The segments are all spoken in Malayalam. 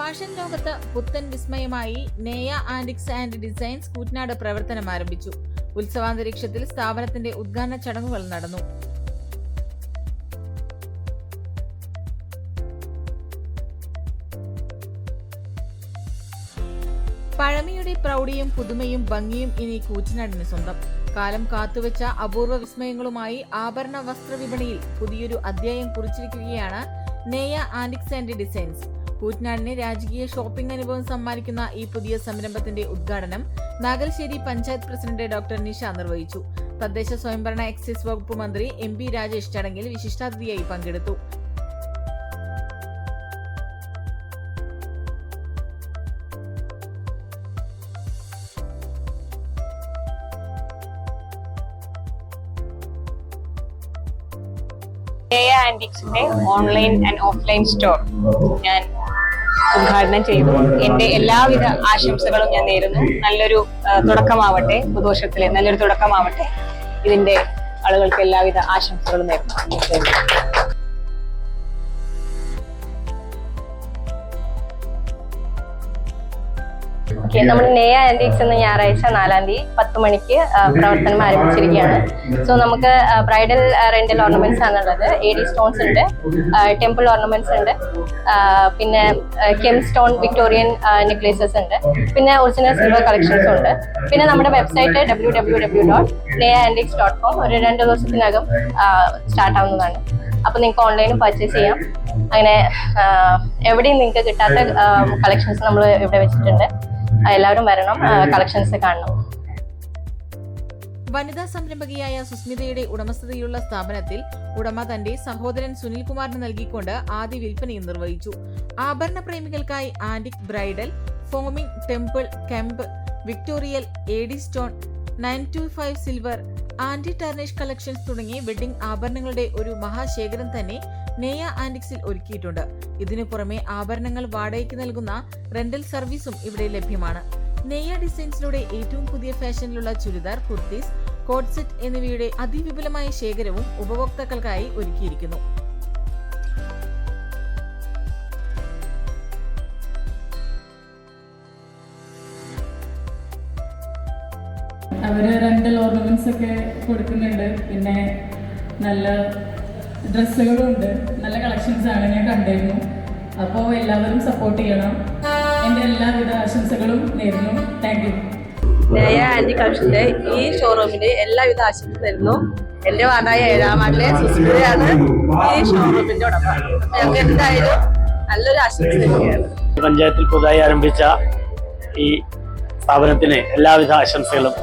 ഫാഷൻ ലോകത്ത് പുത്തൻ വിസ്മയമായി Neya antiques and designs Koottanad പ്രവർത്തനം ആരംഭിച്ചു. ഉത്സവാന്തരീക്ഷത്തിൽ സ്ഥാപനത്തിന്റെ ഉദ്ഘാടന ചടങ്ങുകൾ നടന്നു. പഴമയുടെ പ്രൗഢിയും പുതുമയും ഭംഗിയും ഇനി കൂറ്റനാടിന് സ്വന്തം. കാലം കാത്തുവെച്ച അപൂർവ വിസ്മയങ്ങളുമായി ആഭരണ വസ്ത്ര വിപണിയിൽ പുതിയൊരു അധ്യായം കുറിച്ചിരിക്കുകയാണ് നേയ ആൻഡിക്സ് ആൻഡ് ഡിസൈൻസ്. കൂറ്റനാടിന് രാജകീയ ഷോപ്പിംഗ് അനുഭവം സമ്മാനിക്കുന്ന ഈ പുതിയ സംരംഭത്തിന്റെ ഉദ്ഘാടനം നാഗൽശ്ശേരി പഞ്ചായത്ത് പ്രസിഡന്റ് ഡോക്ടർ നിഷ നിർവഹിച്ചു. തദ്ദേശ സ്വയംഭരണ എക്സൈസ് വകുപ്പ് മന്ത്രി എം പി രാജേഷ് ചടങ്ങിൽ വിശിഷ്ടാതിഥിയായി പങ്കെടുത്തു. ഓൺലൈൻ ആൻഡ് ഓഫ്ലൈൻ സ്റ്റോർ ഞാൻ ഉദ്ഘാടനം ചെയ്തു. എന്റെ എല്ലാവിധ ആശംസകളും ഞാൻ നേരുന്നു. നല്ലൊരു തുടക്കമാവട്ടെ. പുതുവർഷത്തിലെ നല്ലൊരു തുടക്കമാവട്ടെ. ഇതിന്റെ ആളുകൾക്ക് എല്ലാവിധ ആശംസകളും നേരുന്നു. ഓക്കെ നമ്മുടെ നെയ എന്ന ഞായറാഴ്ച നാലാം തീയതി പത്ത് മണിക്ക് പ്രവർത്തനം ആരംഭിച്ചിരിക്കുകയാണ്. സോ നമുക്ക് ബ്രൈഡൽ റെന്റൽ ഓർണമെന്റ്സ് ആണുള്ളത്. എ ഡി സ്റ്റോൺസ് ഉണ്ട് ടെമ്പിൾ ഓർണമെന്റ്സ് ഉണ്ട് പിന്നെ കെം സ്റ്റോൺ വിക്ടോറിയൻ നെക്ലേസസ് ഉണ്ട് പിന്നെ ഒറിജിനൽ സിൽവർ കളക്ഷൻസ് ഉണ്ട്. പിന്നെ നമ്മുടെ website W W W dot Neya antiques dot com ഒരു രണ്ട് ദിവസത്തിനകം സ്റ്റാർട്ട് ആവുന്നതാണ്. അപ്പൊ നിങ്ങൾക്ക് ഓൺലൈനും പർച്ചേസ് ചെയ്യാം. അങ്ങനെ എവിടെയും നിങ്ങൾക്ക് കിട്ടാത്ത കളക്ഷൻസ് നമ്മൾ ഇവിടെ വെച്ചിട്ടുണ്ട്. എല്ലാവരും വരണം കളക്ഷൻസ് കാണണം. വനിതാ സംരംഭകയായ സുസ്മിതയുടെ ഉടമസ്ഥതയിലുള്ള സ്ഥാപനത്തിൽ ഉടമ തന്റെ സഹോദരൻ സുനിൽകുമാറിന് നൽകിക്കൊണ്ട് ആദ്യ വിൽപ്പനയും നിർവഹിച്ചു. ആഭരണ പ്രേമികൾക്കായി antique bridal forming temple kemp Victorian AD stone nine two five silver anti tarnish collections തുടങ്ങി വെഡിംഗ് ആഭരണങ്ങളുടെ ഒരു മഹാശേഖരം തന്നെ നെയ ആന്റിക്സിൽ ഒരുക്കിയിട്ടുണ്ട്. ഇതിനു പുറമെ ആഭരണങ്ങൾ വാടകയ്ക്ക് നൽകുന്ന റെന്റൽ സർവീസും ഇവിടെ ലഭ്യമാണ്. നെയ്യ ഡിസൈൻസിലൂടെ ഏറ്റവും പുതിയ ഫാഷനിലുള്ള ചുരിദാർ കുർത്തീസ് കോഡ്സെറ്റ് എന്നിവയുടെ അതിവിപുലമായ ശേഖരവും ഉപഭോക്താക്കൾക്കായി ഒരുക്കിയിരിക്കുന്നു. അവർ രണ്ട് ഓർണമെന്റ്സ് ഒക്കെ കൊടുക്കുന്നുണ്ട്. പിന്നെ നല്ല ഡ്രസ്സുകളും ഉണ്ട് നല്ല കളക്ഷൻസ് ആണ് ഞാൻ കണ്ടിരുന്നു. അപ്പോൾ എല്ലാവരും സപ്പോർട്ട് ചെയ്യണം. എന്റെ എല്ലാവിധ ആശംസകളും നേരുന്നു. താങ്ക് യു ജയ ഈ ഷോറൂമിന് എല്ലാവിധ ആശംസ തരുന്നു എന്റെ വാർഡായ ഏഴാം വാർഡിലെ സുസ്മിതയാണ് ഈ ഷോറൂമിന്റെ ഉടമ. ഞങ്ങൾക്ക് എന്തായാലും നല്ലൊരു ആശംസ തരികയാണ്. പഞ്ചായത്തിൽ പുതുതായി ആരംഭിച്ച ഈ സ്ഥാപനത്തിന് എല്ലാവിധ ആശംസകളും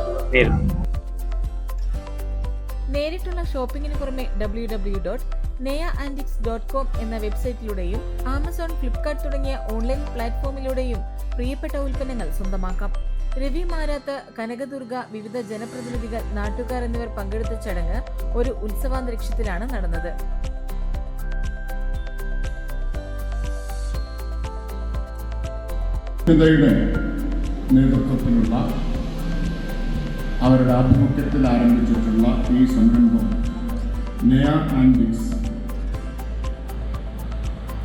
നേരിട്ടുള്ള ഷോപ്പിംഗിന് പുറമെ W W dot Neya antiques dot com എന്ന വെബ്സൈറ്റിലൂടെയും ആമസോൺ ഫ്ലിപ്കാർട്ട് തുടങ്ങിയ ഓൺലൈൻ പ്ലാറ്റ്ഫോമിലൂടെയും പ്രിയപ്പെട്ട ഉൽപ്പന്നങ്ങൾ സ്വന്തമാക്കാം. രവി മാരാത്ത് കനകദുർഗ വിവിധ ജനപ്രതിനിധികൾ നാട്ടുകാർ എന്നിവർ പങ്കെടുത്ത ചടങ്ങ് ഒരു ഉത്സവാന്തരീക്ഷത്തിലാണ് നടന്നത്. നേതൃത്വത്തിലുള്ള അവരുടെ ആഭിമുഖ്യത്തിൽ ആരംഭിച്ചിട്ടുള്ള ഈ സംരംഭം നയ ആൻഡിക്സ്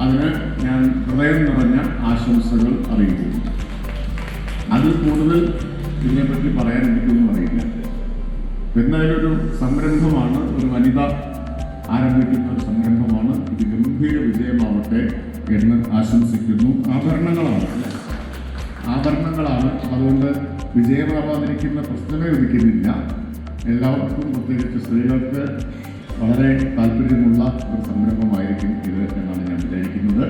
അതിന് ഞാൻ ഹൃദയം നിറഞ്ഞ ആശംസകൾ അറിയിക്കുന്നു. അതിൽ കൂടുതൽ ഇതിനെപ്പറ്റി പറയാൻ എനിക്കൊന്നും അറിയില്ല. എന്നാലൊരു സംരംഭമാണ് ഒരു വനിത ആരംഭിക്കുന്ന ഒരു സംരംഭമാണ്. ഇത് ഗംഭീര വിജയമാവട്ടെ എന്ന് ആശംസിക്കുന്നു. ആഭരണങ്ങളാണ്. ആഭരണങ്ങളാണ്. അതുകൊണ്ട് വിജയമാവാതിരിക്കുന്ന പ്രശ്നമേ ഉദിക്കുന്നില്ല എല്ലാവർക്കും പ്രത്യേകിച്ച് സ്ത്രീകൾക്ക് വളരെ താല്പര്യമുള്ള ഒരു സംരംഭമായിരിക്കും ഇത് എന്നാണ് ഞാൻ വിചാരിക്കുന്നത്.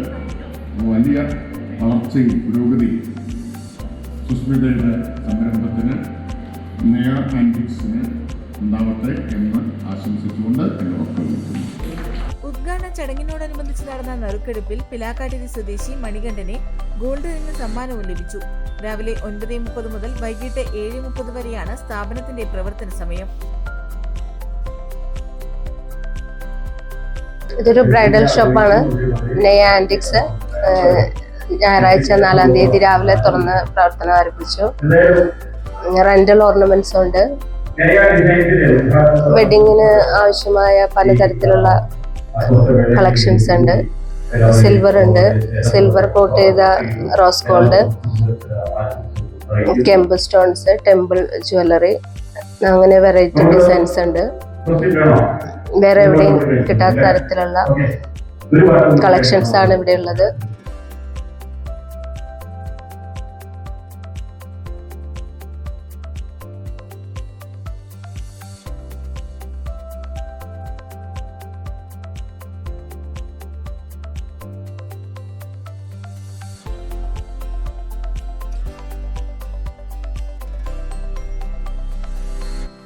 വലിയ വളർച്ചയും പുരോഗതിയും സുസ്മിതയുടെ സംരംഭത്തിന് നയ ആന്റിക്സിന് ഉണ്ടാവട്ടെ എന്ന് ആശംസിച്ചുകൊണ്ട് എന്റെ ഉദ്ഘാടന ചടങ്ങിനോടനുബന്ധിച്ച് നടന്ന നറുക്കെടുപ്പിൽ പിലാക്കാട്ടിരി സ്വദേശി മണികണ്ഠനെ ഗോൾഡ് റിംഗ് സമ്മാനവും ലഭിച്ചു. രാവിലെ ഒൻപത് മുപ്പത് മുതൽ വൈകിട്ട് ഏഴ് മുപ്പത് വരെയാണ് സ്ഥാപനത്തിന്റെ പ്രവർത്തന സമയം. ഇതൊരു ബ്രൈഡൽ ഷോപ്പാണ്. നെയ ആന്റിക്സ് ഞായറാഴ്ച നാലാം തീയതി രാവിലെ തുറന്ന് പ്രവർത്തനം ആരംഭിച്ചു. റെന്റൽ ഓർണമെന്റ്സ് ഉണ്ട് വെഡിങ്ങിന് ആവശ്യമായ പലതരത്തിലുള്ള കളക്ഷൻസ് ഉണ്ട്. സിൽവർ ഉണ്ട്. സിൽവർ കോട്ട് ചെയ്ത rose gold kemp stones temple jewellery അങ്ങനെ വെറൈറ്റി ഡിസൈൻസ് ഉണ്ട്. വേറെ എവിടെയും കിട്ടാത്ത തരത്തിലുള്ള കളക്ഷൻസ് ആണ് ഇവിടെ ഉള്ളത്